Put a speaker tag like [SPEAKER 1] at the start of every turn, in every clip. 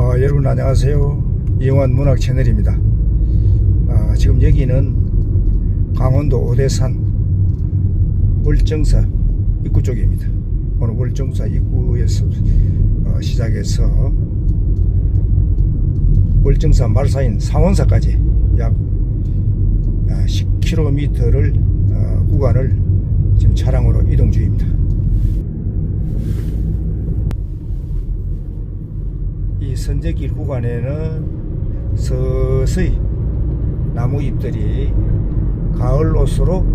[SPEAKER 1] 어, 여러분 안녕하세요. 이영환 문학 채널입니다. 아, 지금 여기는 강원도 오대산 월정사 입구 쪽입니다. 오늘 월정사 입구에서 어, 시작해서 월정사 말사인 상원사까지 약 10km를 어, 구간을 지금 차량으로 이동 중입니다. 이 선제길 구간에는 서서히 나무 잎들이 가을 옷으로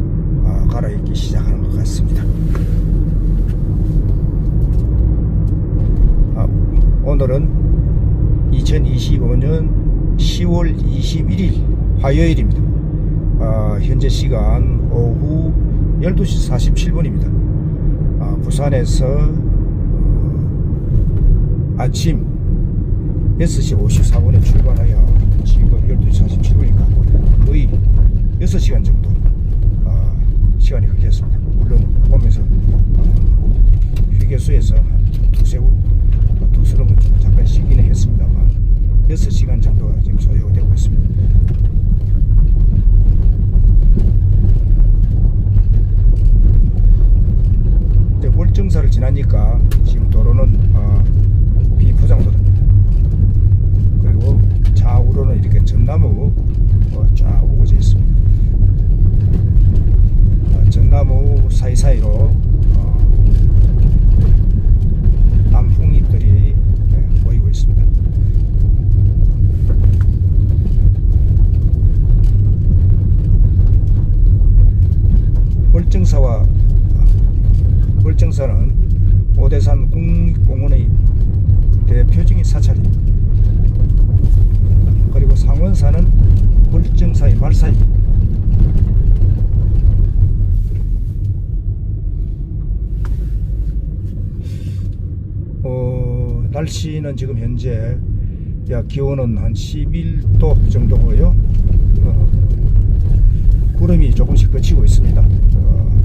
[SPEAKER 1] 아, 갈아입기 시작하는 것 같습니다. 아, 오늘은 2025년 10월 21일 화요일입니다. 아, 현재 시간 오후 12시 47분입니다. 아, 부산에서 어, 아침 6시 54분에 출발하여 지금 12시 47분이니까 거의 6시간 정도 어, 시간이 걸렸습니다. 물론 오면서 어, 휴게소에서 한 두세 번, 두세 번좀 잠깐 쉬기는 했습니다만 6시간 정도가 지금 소요되고 있습니다. 월정사를 지나니까 지금 도로는 어, 비포장도로입니다. 그리고 좌우로는 이렇게 전나무 어, 쫙 우거져 있습니다. 어, 전나무 사이사이로 어, 단풍잎들이 예, 보이고 있습니다. 월정사와 월정사는 오대산 국립공원의 대표적인 사찰입니다. 그리고 상원사는 월정사의 말사입니다. 어, 날씨는 지금 현재 약 기온은 한 11도 정도고요. 어, 구름이 조금씩 그치고 있습니다. 어,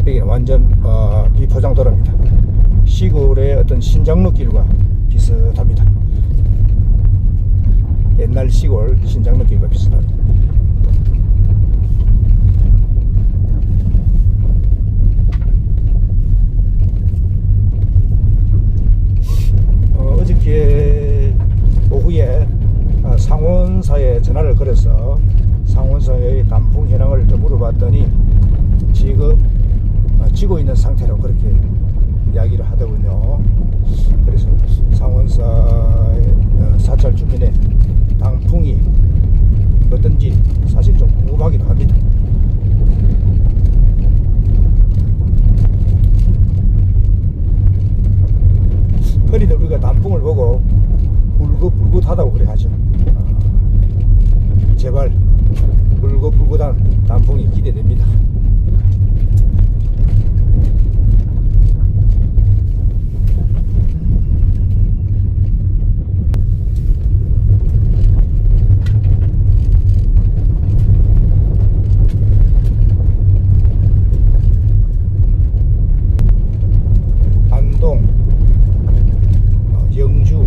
[SPEAKER 1] 여기는 완전 어, 비포장도로입니다. 시골의 어떤 신장로길과 비슷합니다. 옛날 시골 신장로길과 비슷합니다. 어, 어저께 오후에 아, 상원사에 전화를 걸어서 상원사의 단풍 현황을 좀 물어봤더니 지금 아, 지고 있는 상태로 그렇게 이야기를 하더군요. 그래서 상원사의 어, 사찰 주변에 단풍이 어떤지 사실 좀 궁금하기도 합니다. 흔히들 우리가 단풍을 보고 울긋불긋하다고 그래 하죠. 아, 제발 울긋불긋한 단풍이 기대됩니다. 안동, 어, 영주,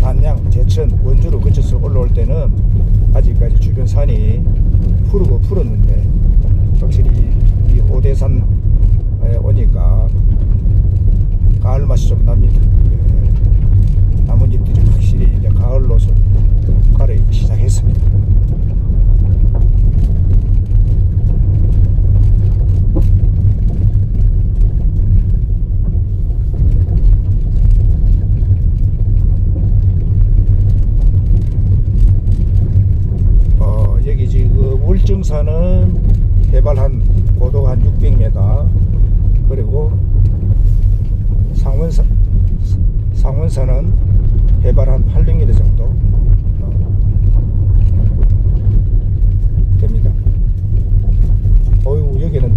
[SPEAKER 1] 단양, 제천, 원주로 거쳐서 올라올 때는 아직까지 주변 산이 푸르고 푸르는데 확실히 이 오니까 가을 맛이 좀 납니다. 예, 나뭇잎들이 확실히 이제 가을 옷을 갈아입기 시작했습니다. 어, 여기 지금 울정사는 해발 한 고도가 한 600m 그리고 상원사 상원사는 해발 한 800m 정도 어, 됩니다. 어유 여기는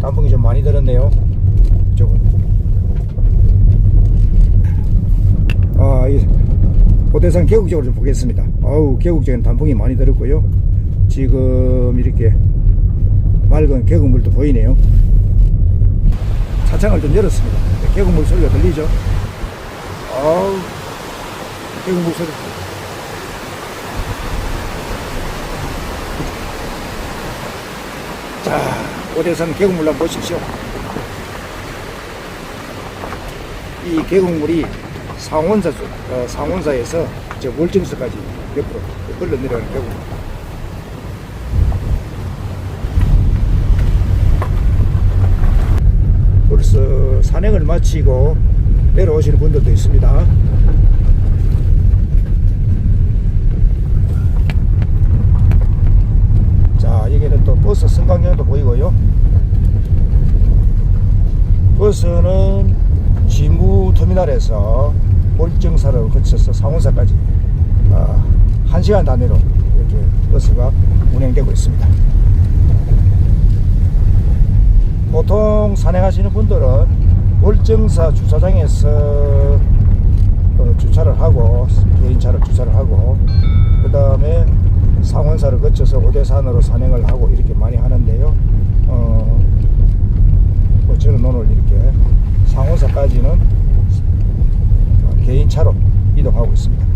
[SPEAKER 1] 단풍이 좀 많이 들었네요. 이쪽은 아, 이 계곡적으로 좀 보겠습니다. 아우 계곡적인 단풍이 많이 들었고요. 지금 이렇게 맑은 계곡물도 보이네요. 차창을 좀 열었습니다. 계곡물 소리가 들리죠? 아우, 계곡물 소리. 자, 오대산 계곡물 한번 보십시오. 이 계곡물이 상원사, 쪽, 어, 상원사에서 저 월정사까지 옆으로 흘러내려가는 계곡물. 벌써 산행을 마치고 내려오시는 분들도 있습니다. 자, 여기는 또 버스 승강장도 보이고요. 버스는 지무 터미널에서 볼정사를 거쳐서 상원사까지 아, 1시간 단위로 이렇게 버스가 운행되고 있습니다. 보통 산행하시는 분들은 월정사 주차장에서 어, 주차를 하고 개인차를 주차를 하고 그 다음에 상원사를 거쳐서 오대산으로 산행을 하고 이렇게 많이 하는데요. 어, 뭐 저는 오늘 이렇게 상원사까지는 어, 개인차로 이동하고 있습니다.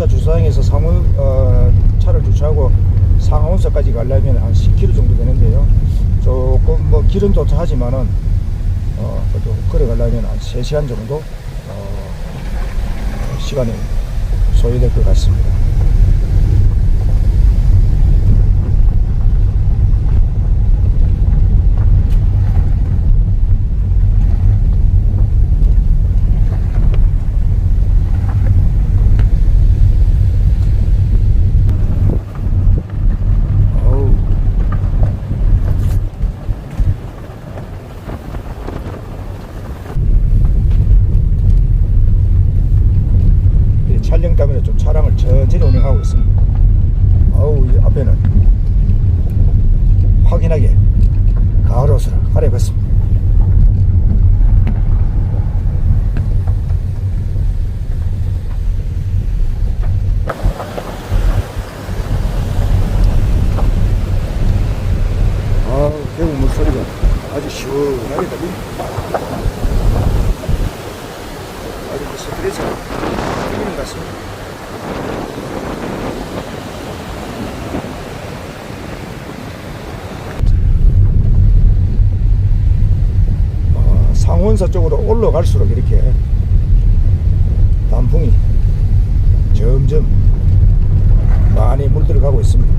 [SPEAKER 1] 월정사 주차장에서 상원 어, 차를 주차하고 상원사까지 가려면 한 10km 정도 되는데요. 조금 뭐 길은 도착하지만은 어, 그래도 걸어가려면 한 3시간 정도 어, 시간이 소요될 것 같습니다. 어우. 이 촬영 때문에 좀 차량을 천천히 운행하고 있습니다. 어우, 이 앞에는 확연하게 가을 옷을 갈아입었습니다. 아, 계곡 물소리가 아주 시원하게 들립니다. 아주 그 스트레스가 풀리는 것 같습니다. 아, 상원사 쪽으로 올라갈수록 이렇게 단풍이 점점 많이 물들어가고 있습니다.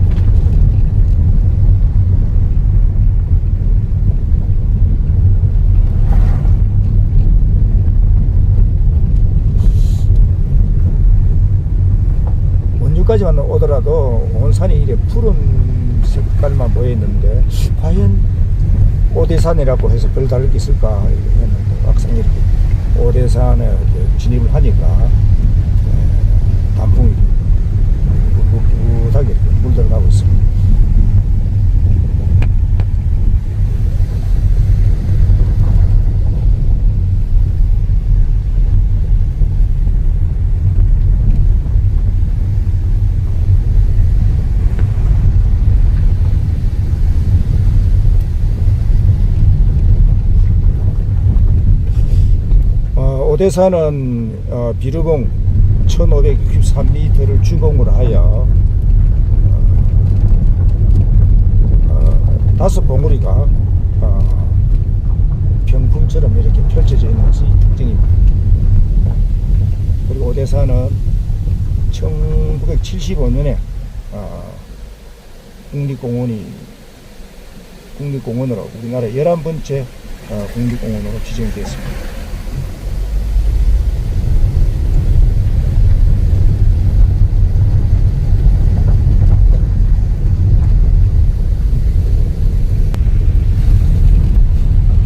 [SPEAKER 1] 원주까지만 오더라도 온 산이 이래 푸른 색깔만 보였는데 과연 오대산이라고 해서 별 다를 게 있을까 막상 이렇게 오대산에 진입을 하니까 에, 단풍이 이렇게 물들어가고 있습니다. 어, 오대산은 어, 비루봉 1563m를 주봉으로 하여 어, 어, 다섯 봉우리가 어, 병풍처럼 이렇게 펼쳐져 있는 것이 특징입니다. 그리고 오대산은 1975년에 어, 국립공원이 국립공원으로 우리나라 11번째 어, 국립공원으로 지정이 되었습니다.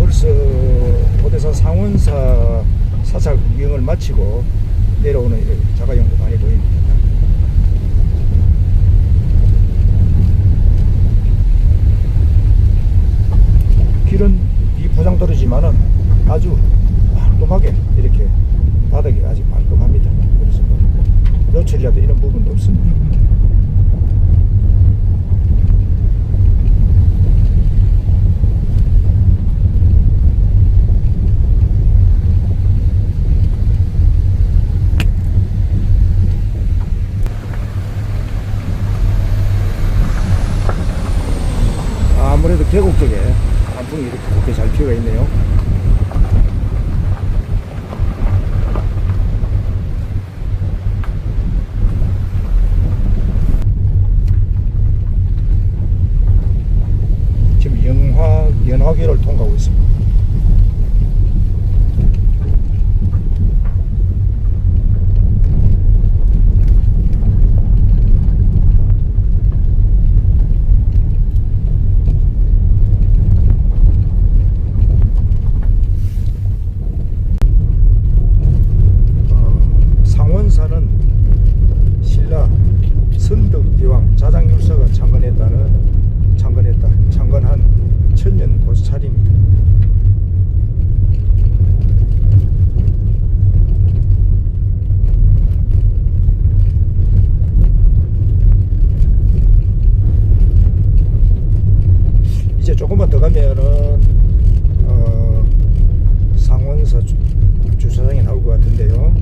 [SPEAKER 1] 벌써 오대산 상원사 구경을 마치고 내려오는 이 포장도로지만은 아주 깔끔하게 이렇게 바닥이 아직 깔끔합니다. 그래서 뭐 노출이라도 이런 부분도 없습니다. 아무래도 계곡 쪽에 단풍이 이렇게 곱게 잘 피어가 있네요. 지금 영화 연화계를 통과하고 있습니다. 어, 상원사는 신라 선덕대왕 자장율서가 창건했다는 창건했다 창건한 천년 고사찰입니다. 조금만 더 가면은 어, 상원사 주, 주차장이 나올 것 같은데요.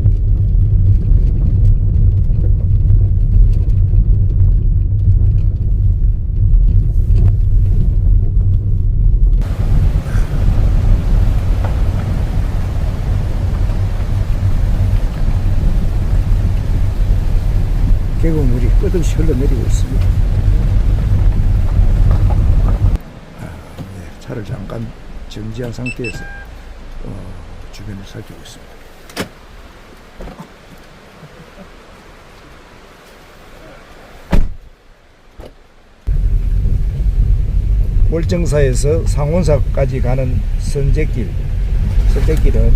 [SPEAKER 1] 계곡물이 끝없이 흘러내리고 있습니다. 아, 네, 차를 잠깐 정지한 상태에서 어, 주변을 살피고 있습니다. 월정사에서 상원사까지 가는 선제길, 선제길은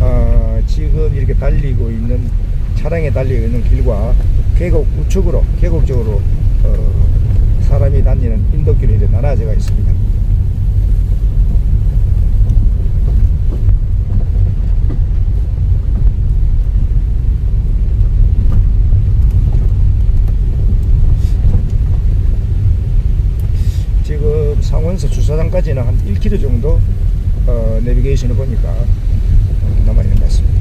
[SPEAKER 1] 어, 지금 이렇게 달리고 있는 차량에 달리고 있는 길과 계곡 우측으로 계곡 쪽으로 어, 사람이 다니는 인도길이 나눠져 있습니다. 지금 상원서 주차장까지는 한 1km 정도 어, 내비게이션을 보니까 어, 남아있는 것 같습니다.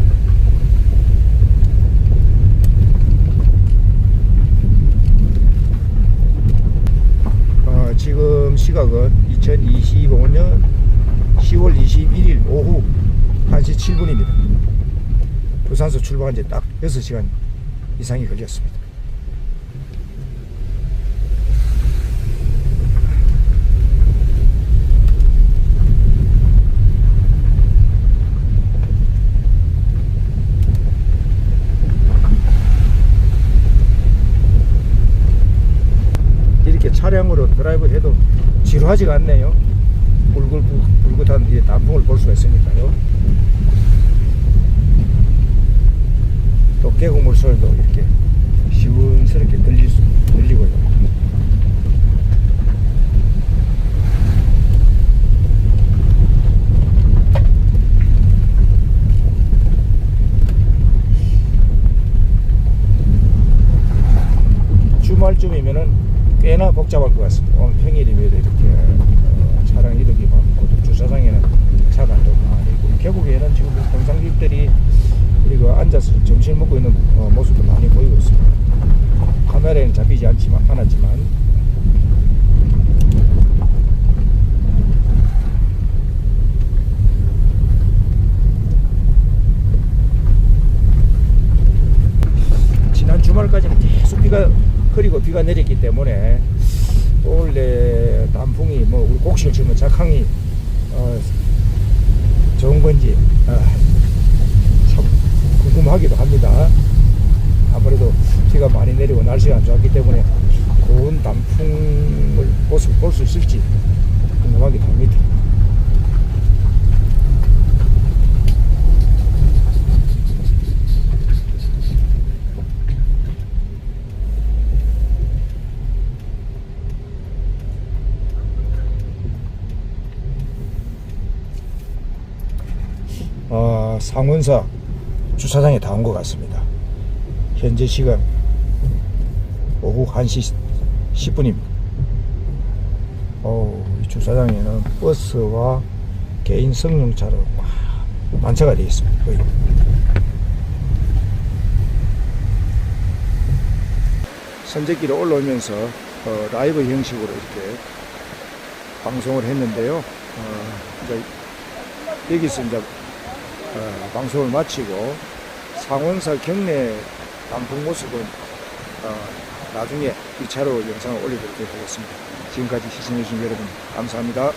[SPEAKER 1] 어, 지금 시각은 2025년 10월 21일 오후 1시 7분입니다. 부산서 출발한 지 딱 6시간 이상이 걸렸습니다. 이렇게 차량으로 드라이브 해도 지루하지가 않네요. 붉글붉긋한 이 단풍을 볼 수가 있으니까요. 또 계곡물 소리도 이렇게 시원스럽게 들릴 수, 들리고요. 주말쯤이면은 꽤나 복잡할 것 같습니다. 오늘 평일임에도 이렇게 어, 차량 이동이 많고 또 주차장에는 차가 또 많이 있고 계곡에는 지금 등산객들이 그리고 앉아서 점심을 먹고 있는 어, 모습도 많이 보이고 있습니다. 카메라에는 잡히지 않지만 않았지만 지난 주말까지는 계속 비가 흐리고 비가 내렸기 때문에 원래 단풍이 뭐 우리 곡식을 치면 작황이 어, 좋은 건지 아, 참 궁금하기도 합니다. 아무래도 비가 많이 내리고 날씨가 안 좋았기 때문에 고운 단풍을 모습 볼 수 있을지 궁금하기도 합니다. 어, 상원사 주차장에 다 온 것 같습니다. 현재 시간 오후 1시 10분입니다. 어우, 이 주차장에는 버스와 개인 승용차로 막 만차가 되어 있습니다. 거의. 선제길에 올라오면서 어, 라이브 형식으로 이렇게 방송을 했는데요. 어, 이제 여기서 이제 어, 방송을 마치고 상원사 경내 단풍 모습은 어, 나중에 2차로 영상을 올려드리도록 하겠습니다. 지금까지 시청해주신 여러분 감사합니다.